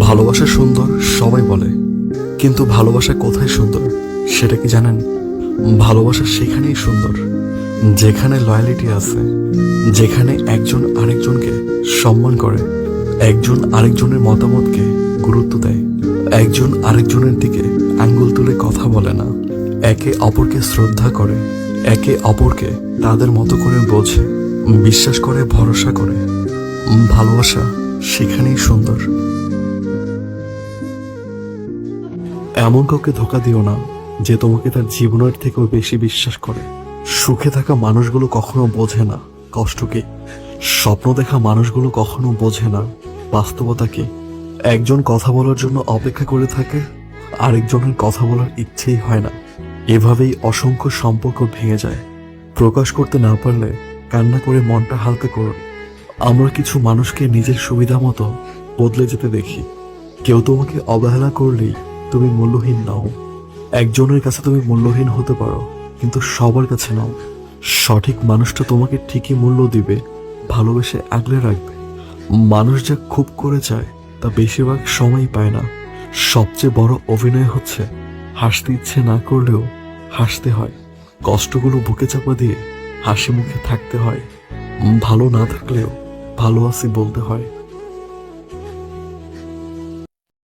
ভালোবাসা সুন্দর, সবাই বলে। কিন্তু ভালোবাসা কোথায় সুন্দর, সেটা কি জানেন? ভালোবাসা সেখানেই সুন্দর, যেখানে লয়ালিটি আছে, যেখানে একজন আরেকজনকে সম্মান করে, একজন আরেকজনের মতামতকে গুরুত্ব দেয়। একজন আরেকজনের দিকে আঙ্গুল তুলে কথা বলে না। একে অপরকে শ্রদ্ধা করে, একে অপরকে তাদের মতো করে বোঝে, বিশ্বাস করে, ভরসা করে। ভালোবাসা সেখানেই সুন্দর। এমন কাউকে ধোকা দিও না যে তোমাকে তার জীবনের থেকেও বেশি বিশ্বাস করে। সুখে থাকা মানুষগুলো কখনো বোঝে না কষ্টকে। স্বপ্ন দেখা মানুষগুলো কখনো বোঝে না বাস্তবতাকে। একজন কথা বলার জন্য অপেক্ষা করে থাকে, আরেকজনের কথা বলার ইচ্ছেই হয় না। এভাবেই অসংখ্য সম্পর্ক ভেঙে যায়। প্রকাশ করতে না পারলে কান্না করে মনটা হালকা করুন। আমরা কিছু মানুষকে নিজের সুবিধা মতো বদলে যেতে দেখি। কেউ তোমাকে অবহেলা করলেই তুমি মূল্যহীন নাও। একজনের কাছে তুমি মূল্যহীন হতে পারো, কিন্তু সবার কাছে নাও। সঠিক মানুষটা তোমাকে ঠিকই মূল্য দিবে, ভালোবেসে আগলে রাখবে। মানুষ যা খুব করে চায়, তা বেশিরভাগ সময় পায় না। সবচেয়ে বড় অভিনয় হচ্ছে, হাসতে ইচ্ছে না করলেও হাসতে হয়। কষ্টগুলো বুকে চাপা দিয়ে হাসি মুখে থাকতে হয়। ভালো না থাকলেও ভালো আছি বলতে হয়।